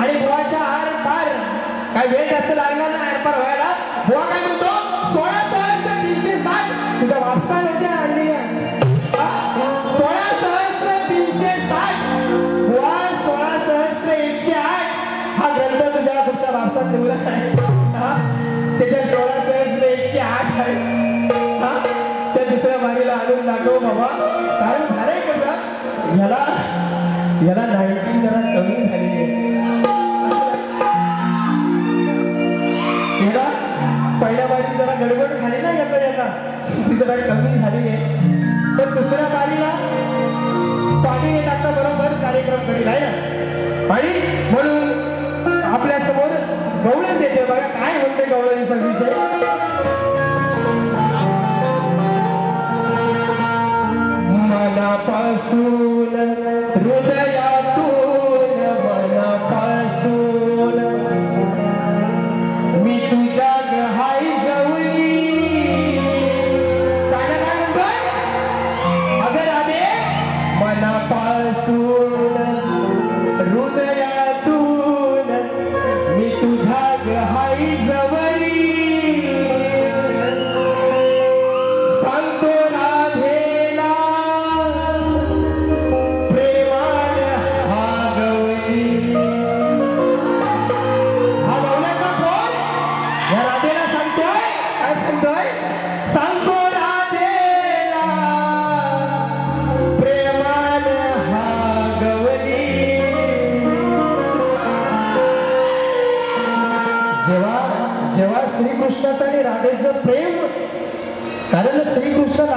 आणि बुवाच्या आर पार काय वेळ जास्त लागणार ना आर पार व्हायला. बुवा काय म्हणतो? सोळा सहस्त्र तीनशे साठ. तुझ्या वापसा नव्हत्या आणली सोळा सहस्त्र तीनशे साठ. बुवा सोळा सहस्त्र एकशे आठ. हा ग्रंथ तुझ्या पुढच्या वापसात ठेवला आहे. हा? त्याच्या सोळा सहस्त्र एकशे आठ आहे. हा? त्या दुसऱ्या बारीला आणून दाखव बाबा. कारण झालंय कसं? याला याला नाईन्टीन जरा कमी झालेली आहे. पहिल्या जरा गडबड झाली ना येता येता ती जरा कमी झाली आहे. तर दुसऱ्या पाळीला पाणी येत आता बरोबर कार्यक्रम करील आहे ना. आणि म्हणून आपल्यासमोर गवळण देते बघा काय म्हणते गवळणीचा विषय?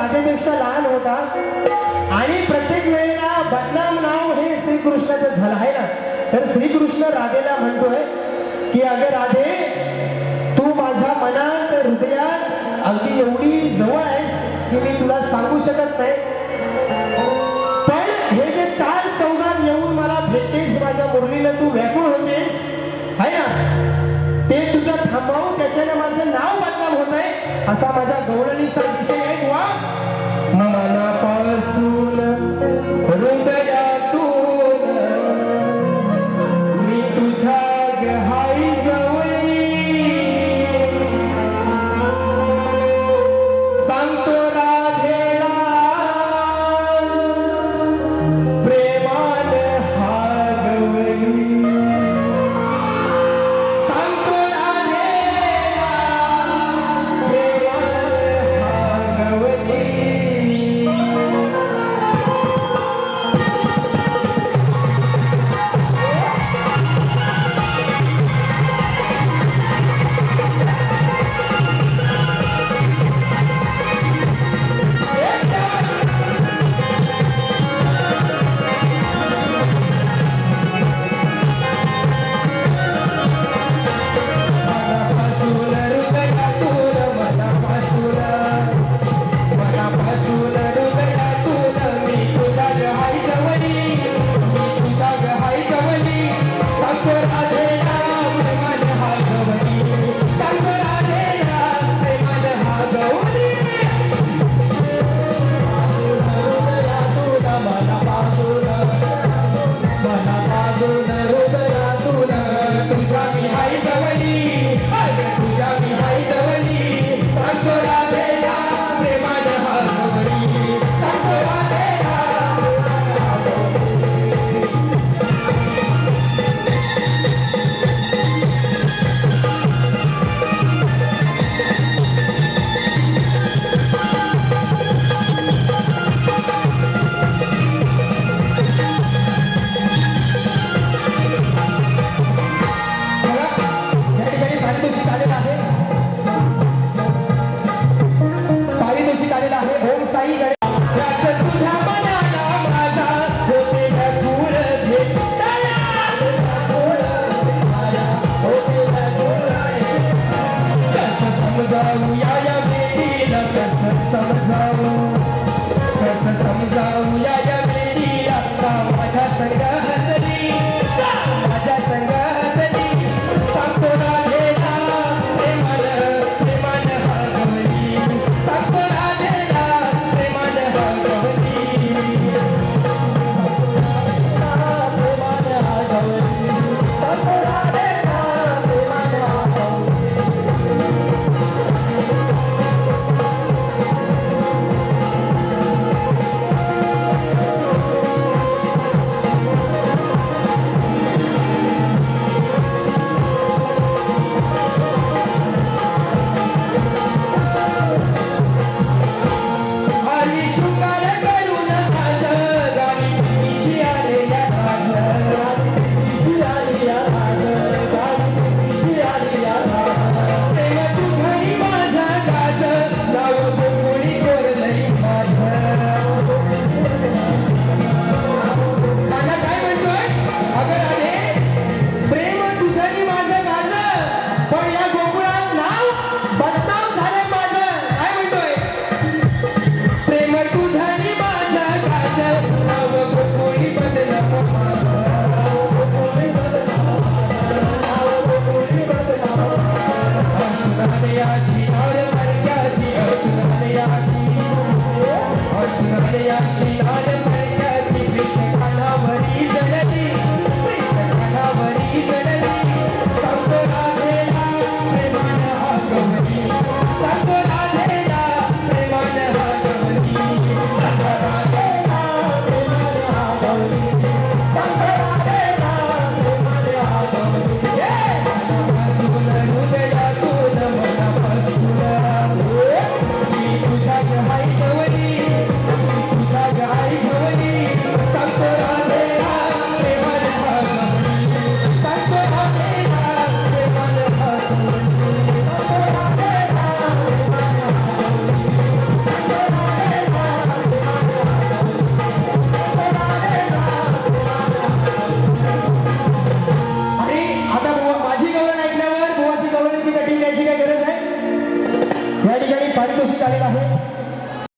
राधेपेक्षा लहान होता. आणि प्रत्येक वेळेला बदनाम नाव हे श्रीकृष्णाचं झालं आहे ना? तर श्रीकृष्ण राधेला म्हणतोय की अगं राधे तू माझ्या मनात हृदयात अगदी एवढी जवळ आहेस की मी तुला सांगू शकत नाही. पण हे जे चार चौघात येऊन मला भेटतेस माझ्या मुरलीला तू व्याकुळ होतेस आहे ना? ते तुझं थांबवून त्याच्याने माझं नाव होत आहे असा माझ्या गवळणीचा विषय आहे बुवा. मनापासून हृदय 无涯